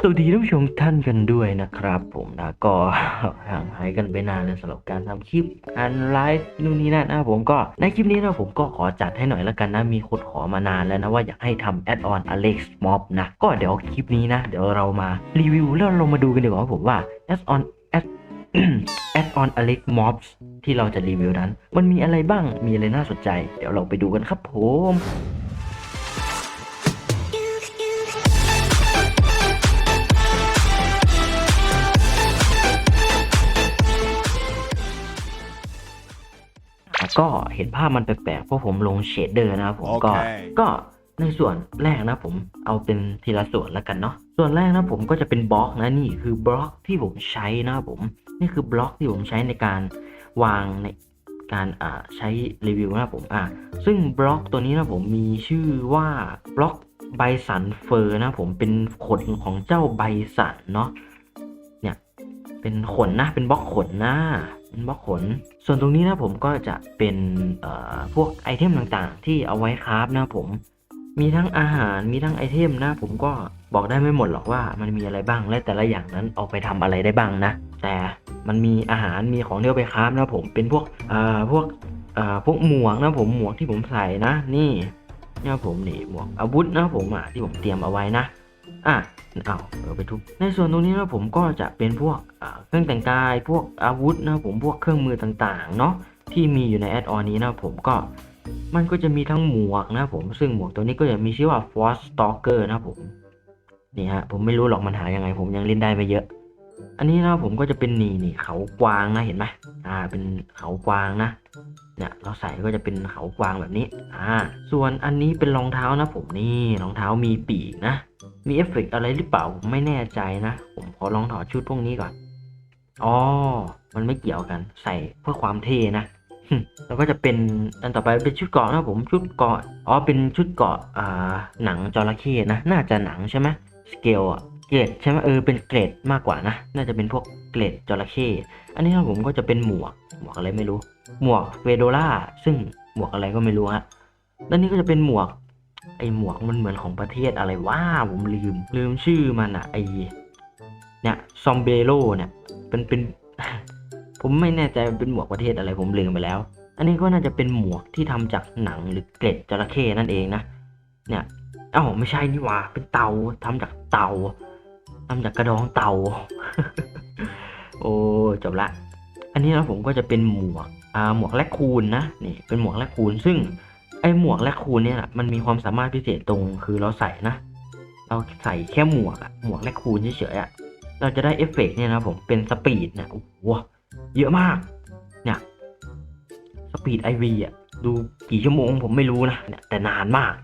สวัสดีท่านผู้ชมท่านกันด้วยนะครับ ผมนะก็ห่างหายกันไปนานเลยสำหรับการทำคลิปการไลฟ์นู่นนี่นั่นนะผมก็ในคลิปนี้นะผมก็ขอจัดให้หน่อยละกันนะมีคนขอมานานแล้วนะว่าอยากให้ทำแอดออน Alex Mob นะก็เดี๋ยวคลิปนี้นะ เดี๋ยวเรามารีวิวแล้วเรามาดูกันดีกว่าว่าผมว่าแอดออนแอดแอดออน Alex Mobs ที่เราจะรีวิวนั้น มันมีอะไรบ้างมีอะไรน่าสนใจ เดี๋ยวเราไปดูกันครับผม ก็เห็นภาพมันแปลกๆเพราะผมลงเชดเดอร์นะครับผมก็โอเคก็ในส่วนแรกนะผมเอาเป็นทีละส่วนแล้วกันเนาะส่วนแรกนะผมก็จะเป็นบล็อกนะนี่คือบล็อกที่ผมใช้นะครับผมนี่คือบล็อกที่ผมใช้ในการวางในการอ่าใช้รีวิวนะครับผมอ่าซึ่งบล็อกตัวนี้นะผมมีชื่อว่าบล็อกไบสันเฟอร์นะผมเป็นขนของเจ้าไบสันเนาะเนี่ยเป็นขนนะเป็นบล็อกขนนะเป็น บล็อกขน ส่วนตรงนี้นะผมก็จะเป็นพวกไอเทมต่างๆ ที่เอาไว้คราฟนะผม มีทั้งอาหารมีทั้งไอเทมนะผมก็บอกได้ไม่หมดหรอกว่ามันมีอะไรบ้างและแต่ละอย่างนั้นเอาไปทำอะไรได้บ้างนะ แต่มันมีอาหารมีของที่เอาไปคราฟนะผมเป็นพวกเอ่อพวกเอ่อพวกหมวกนะผมหมวกที่ผมใส่นะ นี่เนี่ยผมนี่หมวกอาวุธนะผมอะที่ผมเตรียมเอาไว้นะ อะเอาเอาไปทุบในส่วนตรงนี้นะผมก็จะเป็นพวกเครื่องแต่งกาย พวกอาวุธนะผมพวกเครื่องมือต่างๆ เนาะที่มีอยู่ในแอดออนนี้นะผมก็มันก็จะมีทั้งหมวกนะผมซึ่งหมวกตัวนี้ก็จะมีชื่อว่า Force Stalker นะผมนี่ฮะผมไม่รู้หรอกมันหายังไง ผมยังเล่นได้ไม่เยอะ อันนี้นะผมก็จะเป็นนี่นี่เขากวางนะเห็นไหมอ่า เป็นเขากวางนะเนี่ยเราใส่ก็จะเป็นเขากวางแบบนี้ อ่า ส่วนอันนี้เป็นรองเท้านะผมนี่รองเท้ามีปีกนะ มีเอฟเฟกต์อะไรหรือเปล่าผมไม่แน่ใจนะ ผมขอลองถอดชุดพวกนี้ก่อน อ๋อ มันไม่เกี่ยวกัน ใส่เพื่อความเท่นะแล้วก็จะเป็นอันต่อไปเป็นชุดเกาะนะผมชุดเกาะอ๋อเป็นชุดเกาะอ่าหนังจระเข้นะ น่าจะหนังใช่ไหมสเกลอะเกรดใช่ไหมเออเป็นเกรดมากกว่านะ น่าจะเป็นพวกเกรดจระเข้อันนี้นะผมก็จะเป็นหมวกหมวกอะไรไม่รู้ หมวกเวโดล่าซึ่งหมวกอะไรก็ไม่รู้ฮะด้านนี้ก็จะเป็นหมวก ไอหมวกมันเหมือนของประเทศอะไรว่าผมลืม ลืมชื่อมันอะไอเนี่ยซอมเบโลเนี่ยเป็นเป็น ผมไม่แน่ใจเป็นหมวกประเทศอะไรผมลืมไปแล้ว อันนี้ก็น่าจะเป็นหมวกที่ทำจากหนังหรือเกล็ดจระเข้นั่นเองนะเนี่ยเอ้าไม่ใช่นี่ว่าเป็นเตาทำจากเตาทำจากกระดองเตา โอ้จบละ อันนี้นะผมก็จะเป็นหมวกอ่าหมวกแลคคูนนะนี่เป็นหมวกแลคคูนซึ่ง ไอหมวกแลคคูนเนี่ยมันมีความสามารถพิเศษตรงคือเราใส่นะ เราใส่แค่หมวกอะหมวกแลคคูนเฉยๆอะเราจะได้เอฟเฟกต์เนี่ยนะผมเป็นสปีดนะโอ้โหเยอะมาก เนี่ยสปีดไอวีอะดูกี่ชั่วโมงผมไม่รู้นะเนี่ยแต่นานมาก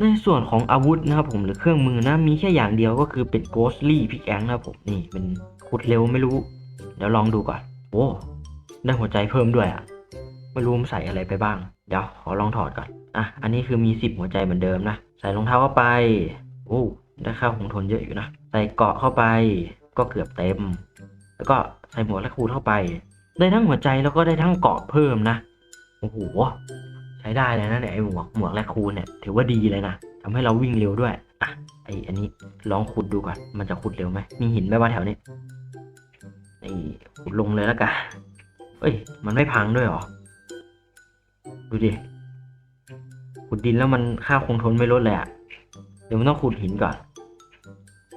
ในส่วนของอาวุธนะครับผมหรือเครื่องมือนะมีแค่อย่างเดียวก็คือเป็น Ghostly p i c k a x นะครับผมนี่เป็นขุดเร็วไม่รู้ เดี๋ยวลองดูก่อนโอ้ได้หัวใจเพิ่มด้วยอะไม่รู้มใส่อะไรไปบ้าง เดี๋ยวขอลองถอดก่อน อะ อันนี้คือมีสิบหัวใจเหมือนเดิมนะ ใส่รองเท้าเข้าไปโอ้ได้ค่าคงทนเยอะอยู่นะ ใส่เกาะเข้าไป ก็เกือบเต็ม แล้วก็ใส่หมวกและคูณเข้าไป ได้ทั้งหัวใจแล้วก็ได้ทั้งเกาะเพิ่มนะ โอ้โห ใช้ได้เลยนะเนี่ยไอหมวกหมวกและคูณเนี่ย ถือว่าดีเลยนะทำให้เราวิ่งเร็วด้วย อะ ไออันนี้ลองขุดดูก่อน มันจะขุดเร็วไหม มีหินไหมว่าแถวนี้ นี่ขุดลงเลยแล้วกันเอ้ย มันไม่พังด้วยหรอ ดูดิ ขุดดินแล้วมันค่าคงทนไม่ลดเลยอะเดี๋ยวมันต้องขุดหินก่อน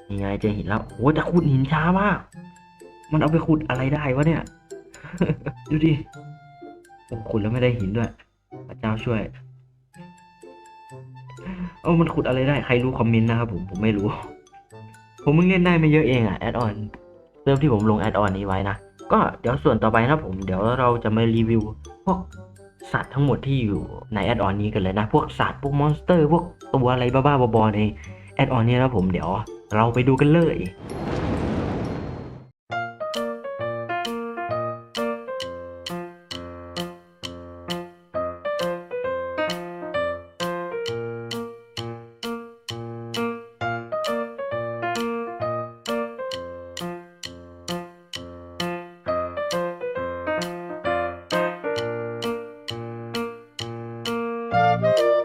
นี่ไงเจอหินแล้วโอ้ยแต่ขุดหินช้ามาก มันเอาไปขุดอะไรได้วะเนี่ย ดูดิโอ้ขุดแล้วไม่ได้หินด้วยพระเจ้าช่วยเออมันขุดอะไรได้ ใครรู้คอมเมนต์นะครับผม ผมไม่รู้ ผมเพิ่งเล่นได้ไม่เยอะเองอะแอดออนเริ่มที่ผมลงแอดออนนี้ไว้นะ ก็เดี๋ยวส่วนต่อไปนะผม เดี๋ยวเราจะมารีวิวพวก สัตว์ทั้งหมดที่อยู่ในแอดออนนี้กันเลยนะ พวกสัตว์พวกมอนสเตอร์ พวกตัวอะไรบ้าๆบอๆในแอดออนนี้นะผมเดี๋ยวเราไปดูกันเลย โ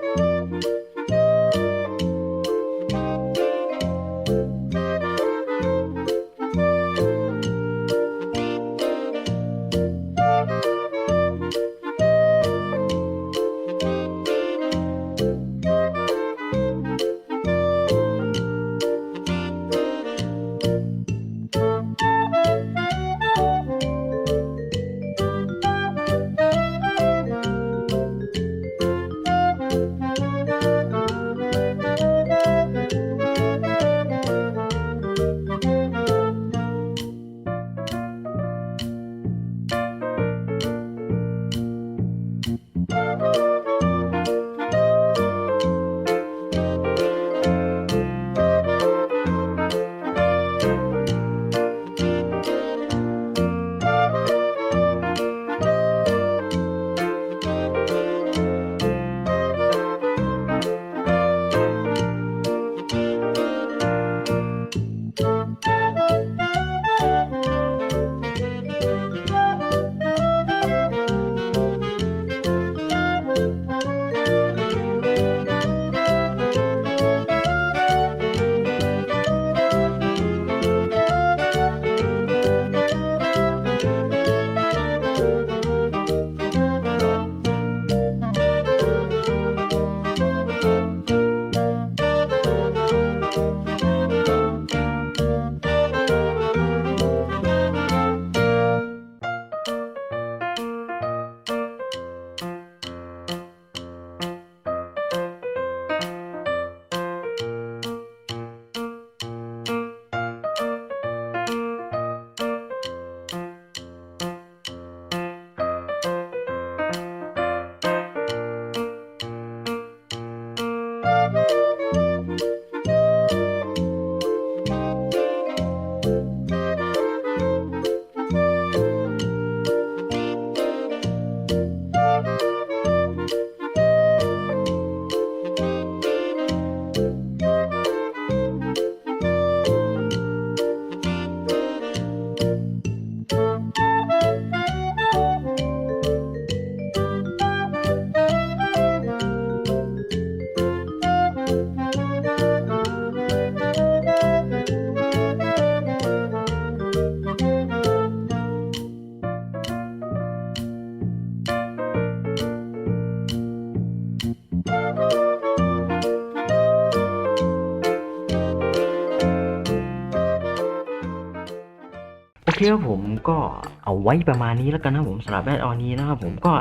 เคครับผมก็เอาไว้ประมาณนี้แล้วกันนะผมสำหรับแอดออนนี้นะครับผมก็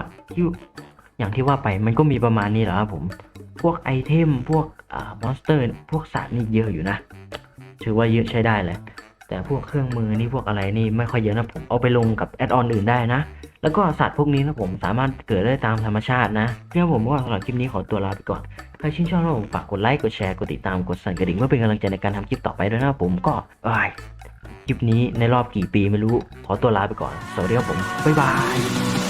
อย่างที่ว่าไปมันก็มีประมาณนี้แหละครับผม พวกไอเทมพวกอมอนสเตอร์ พวกสัตว์นี่เยอะอยู่นะ ถือว่าเยอะใช้ได้เลยแต่พวกเครื่องมือนี่พวกอะไรนี่ไม่ค่อยเยอะนะผมเอาไปลงกับแอดออนอื่นได้นะ แล้วก็สัตว์พวกนี้นะผมสามารถเกิดได้ตามธรรมชาตินะเพื่อผมก็สำหรับคลิปนี้ขอตัวลาไปก่อนใครชื่นชอบนะผมฝากกดไลค์กดแชร์กดติดตามกดสั่นกระดิ่งเพื่อเป็นกำลังใจในการทำคลิปต่อไปด้วยนะผมก็เอ้ย คลิปนี้ในรอบกี่ปีไม่รู้ ขอตัวลาไปก่อน สวัสดีครับผม บ๊ายบาย